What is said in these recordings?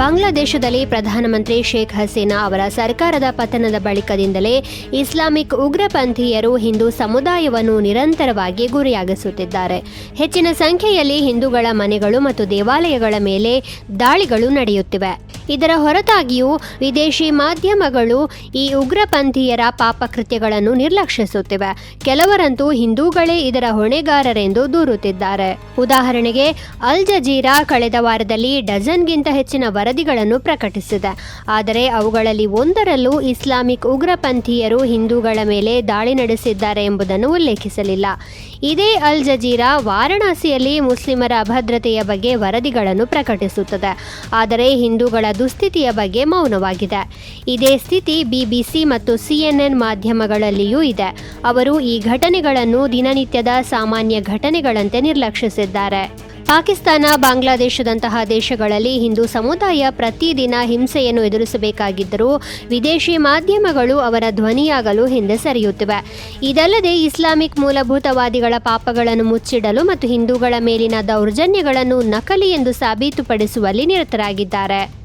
ಬಾಂಗ್ಲಾದೇಶದಲ್ಲಿ ಪ್ರಧಾನಮಂತ್ರಿ ಶೇಖ್ ಹಸೀನಾ ಅವರ ಸರ್ಕಾರದ ಪತನದ ಬಳಿಕದಿಂದಲೇ ಇಸ್ಲಾಮಿಕ್ ಉಗ್ರಪಂಥೀಯರು ಹಿಂದೂ ಸಮುದಾಯವನ್ನು ನಿರಂತರವಾಗಿ ಗುರಿಯಾಗಿಸುತ್ತಿದ್ದಾರೆ. ಹೆಚ್ಚಿನ ಸಂಖ್ಯೆಯಲ್ಲಿ ಹಿಂದೂಗಳ ಮನೆಗಳು ಮತ್ತು ದೇವಾಲಯಗಳ ಮೇಲೆ ದಾಳಿಗಳು ನಡೆಯುತ್ತಿವೆ. ಇದರ ಹೊರತಾಗಿಯೂ ವಿದೇಶಿ ಮಾಧ್ಯಮಗಳು ಈ ಉಗ್ರಪಂಥೀಯರ ಪಾಪಕೃತ್ಯಗಳನ್ನು ನಿರ್ಲಕ್ಷಿಸುತ್ತಿವೆ. ಕೆಲವರಂತೂ ಹಿಂದೂಗಳೇ ಇದರ ಹೊಣೆಗಾರರೆಂದು ದೂರುತ್ತಿದ್ದಾರೆ. ಉದಾಹರಣೆಗೆ, ಅಲ್ ಜಜೀರಾ ಕಳೆದ ವಾರದಲ್ಲಿ ಡಜನ್ಗಿಂತ ಹೆಚ್ಚಿನ ವರದಿಗಳನ್ನು ಪ್ರಕಟಿಸಿದೆ. ಆದರೆ ಅವುಗಳಲ್ಲಿ ಒಂದರಲ್ಲೂ ಇಸ್ಲಾಮಿಕ್ ಉಗ್ರಪಂಥೀಯರು ಹಿಂದೂಗಳ ಮೇಲೆ ದಾಳಿ ನಡೆಸಿದ್ದಾರೆ ಎಂಬುದನ್ನು ಉಲ್ಲೇಖಿಸಲಿಲ್ಲ. ಇದೇ ಅಲ್ ಜಜೀರಾ ವಾರಣಾಸಿಯಲ್ಲಿ ಮುಸ್ಲಿಮರ ಅಭದ್ರತೆಯ ಬಗ್ಗೆ ವರದಿಗಳನ್ನು ಪ್ರಕಟಿಸುತ್ತದೆ. ಆದರೆ ಹಿಂದೂಗಳ ದುಸ್ಥಿತಿಯ ಬಗ್ಗೆ ಮೌನವಾಗಿದೆ. ಇದೇ ಸ್ಥಿತಿ ಬಿಬಿಸಿ ಮತ್ತು ಸಿಎನ್ಎನ್ ಮಾಧ್ಯಮಗಳಲ್ಲಿಯೂ ಇದೆ. ಅವರು ಈ ಘಟನೆಗಳನ್ನು ದಿನನಿತ್ಯದ ಸಾಮಾನ್ಯ ಘಟನೆಗಳಂತೆ ನಿರ್ಲಕ್ಷಿಸಿದ್ದಾರೆ. ಪಾಕಿಸ್ತಾನ, ಬಾಂಗ್ಲಾದೇಶದಂತಹ ದೇಶಗಳಲ್ಲಿ ಹಿಂದೂ ಸಮುದಾಯ ಪ್ರತಿದಿನ ಹಿಂಸೆಯನ್ನು ಎದುರಿಸಬೇಕಾಗಿದ್ದರೂ ವಿದೇಶಿ ಮಾಧ್ಯಮಗಳು ಅವರ ಧ್ವನಿಯಾಗಲು ಹಿಂದೆ ಸರಿಯುತ್ತಿವೆ. ಇದಲ್ಲದೆ ಇಸ್ಲಾಮಿಕ್ ಮೂಲಭೂತವಾದಿಗಳ ಪಾಪಗಳನ್ನು ಮುಚ್ಚಿಡಲು ಮತ್ತು ಹಿಂದೂಗಳ ಮೇಲಿನ ದೌರ್ಜನ್ಯಗಳನ್ನು ನಕಲಿ ಎಂದು ಸಾಬೀತುಪಡಿಸುವಲ್ಲಿ ನಿರತರಾಗಿದ್ದಾರೆ.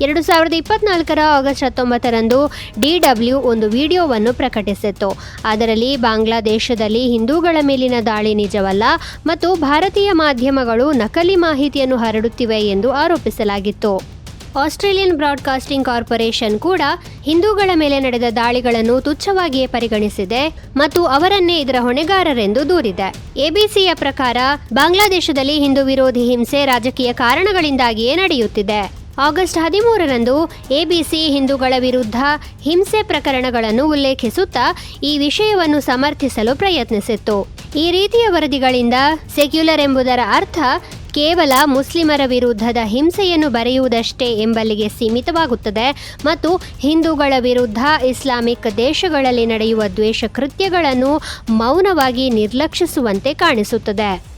ಎರಡು ಸಾವಿರದ ಇಪ್ಪತ್ನಾಲ್ಕರ ಆಗಸ್ಟ್ ಹತ್ತೊಂಬತ್ತರಂದು ಡಿ ಡಬ್ಲ್ಯೂ ಒಂದು ವಿಡಿಯೋವನ್ನು ಪ್ರಕಟಿಸಿತ್ತು. ಅದರಲ್ಲಿ ಬಾಂಗ್ಲಾದೇಶದಲ್ಲಿ ಹಿಂದೂಗಳ ಮೇಲಿನ ದಾಳಿ ನಿಜವಲ್ಲ ಮತ್ತು ಭಾರತೀಯ ಮಾಧ್ಯಮಗಳು ನಕಲಿ ಮಾಹಿತಿಯನ್ನು ಹರಡುತ್ತಿವೆ ಎಂದು ಆರೋಪಿಸಲಾಗಿತ್ತು. ಆಸ್ಟ್ರೇಲಿಯನ್ ಬ್ರಾಡ್ಕಾಸ್ಟಿಂಗ್ ಕಾರ್ಪೊರೇಷನ್ ಕೂಡ ಹಿಂದೂಗಳ ಮೇಲೆ ನಡೆದ ದಾಳಿಗಳನ್ನು ತುಚ್ಛವಾಗಿಯೇ ಪರಿಗಣಿಸಿದೆ ಮತ್ತು ಅವರನ್ನೇ ಇದರ ಹೊಣೆಗಾರರೆಂದು ದೂರಿದೆ. ಎಬಿಸಿಯ ಪ್ರಕಾರ, ಬಾಂಗ್ಲಾದೇಶದಲ್ಲಿ ಹಿಂದೂ ವಿರೋಧಿ ಹಿಂಸೆ ರಾಜಕೀಯ ಕಾರಣಗಳಿಂದಾಗಿಯೇ ನಡೆಯುತ್ತಿದೆ. ಆಗಸ್ಟ್ ಹದಿಮೂರರಂದು ಎಬಿಸಿ ಹಿಂದೂಗಳ ವಿರುದ್ಧ ಹಿಂಸೆ ಪ್ರಕರಣಗಳನ್ನು ಉಲ್ಲೇಖಿಸುತ್ತಾ ಈ ವಿಷಯವನ್ನು ಸಮರ್ಥಿಸಲು ಪ್ರಯತ್ನಿಸಿತ್ತು. ಈ ರೀತಿಯ ವರದಿಗಳಿಂದ ಸೆಕ್ಯುಲರ್ ಎಂಬುದರ ಅರ್ಥ ಕೇವಲ ಮುಸ್ಲಿಮರ ವಿರುದ್ಧದ ಹಿಂಸೆಯನ್ನು ಬರೆಯುವುದಷ್ಟೇ ಎಂಬಲ್ಲಿಗೆ ಸೀಮಿತವಾಗುತ್ತದೆ ಮತ್ತು ಹಿಂದೂಗಳ ವಿರುದ್ಧ ಇಸ್ಲಾಮಿಕ್ ದೇಶಗಳಲ್ಲಿ ನಡೆಯುವ ದ್ವೇಷ ಕೃತ್ಯಗಳನ್ನು ಮೌನವಾಗಿ ನಿರ್ಲಕ್ಷಿಸುವಂತೆ ಕಾಣಿಸುತ್ತದೆ.